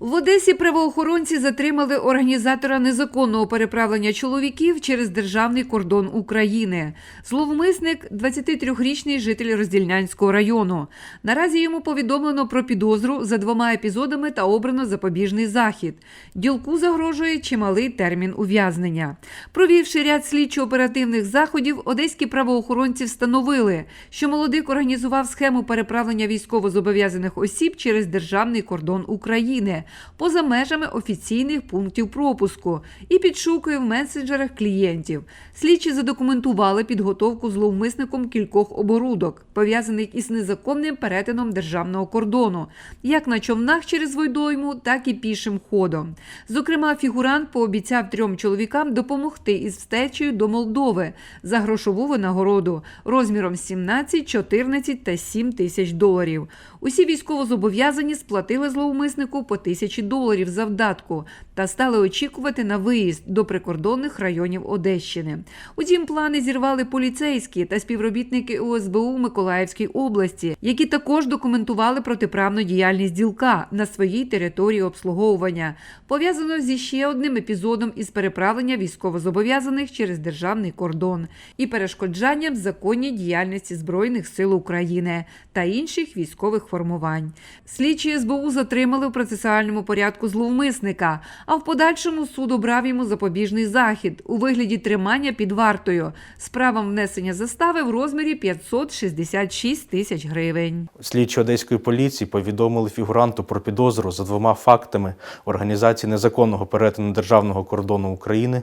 В Одесі правоохоронці затримали організатора незаконного переправлення чоловіків через державний кордон України. Зловмисник – 23-річний житель Роздільнянського району. Наразі йому повідомлено про підозру за двома епізодами та обрано запобіжний захід. Ділку загрожує чималий термін ув'язнення. Провівши ряд слідчо-оперативних заходів, одеські правоохоронці встановили, що молодик організував схему переправлення військовозобов'язаних осіб через державний кордон України поза межами офіційних пунктів пропуску і підшукує в месенджерах клієнтів. Слідчі задокументували підготовку зловмисником кількох оборудок, пов'язаних із незаконним перетином державного кордону, як на човнах через Войдойму, так і пішим ходом. Зокрема, фігурант пообіцяв трьом чоловікам допомогти із втечею до Молдови за грошову винагороду розміром 17, 14 та 7 тисяч доларів. Усі військовозобов'язані сплатили зловмиснику по тисячі доларів за вдатку та стали очікувати на виїзд до прикордонних районів Одещини. Утім, плани зірвали поліцейські та співробітники ОСБУ Миколаївській області, які також документували протиправну діяльність ділка на своїй території обслуговування, пов'язано зі ще одним епізодом із переправлення військовозобов'язаних через державний кордон і перешкоджанням законній діяльності Збройних сил України та інших військових формувань. Слідчі СБУ затримали в процесуальному порядку зловмисника, а в подальшому суд обрав йому запобіжний захід у вигляді тримання під вартою з правом внесення застави в розмірі 566 тисяч гривень. Слідчі одеської поліції повідомили фігуранту про підозру за двома фактами організації незаконного перетину державного кордону України,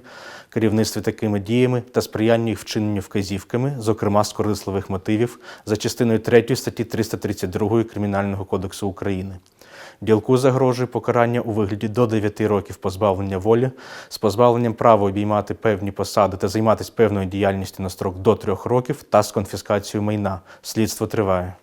керівництві такими діями та сприяння їх вчиненню вказівками, зокрема з корисливих мотивів, за частиною 3 статті 332 Кримінального кодексу України. Ділку загрожує покарання у вигляді до 9 років позбавлення волі з позбавленням права обіймати певні посади та займатися певною діяльністю на строк до 3 років та з конфіскацією майна. Слідство триває.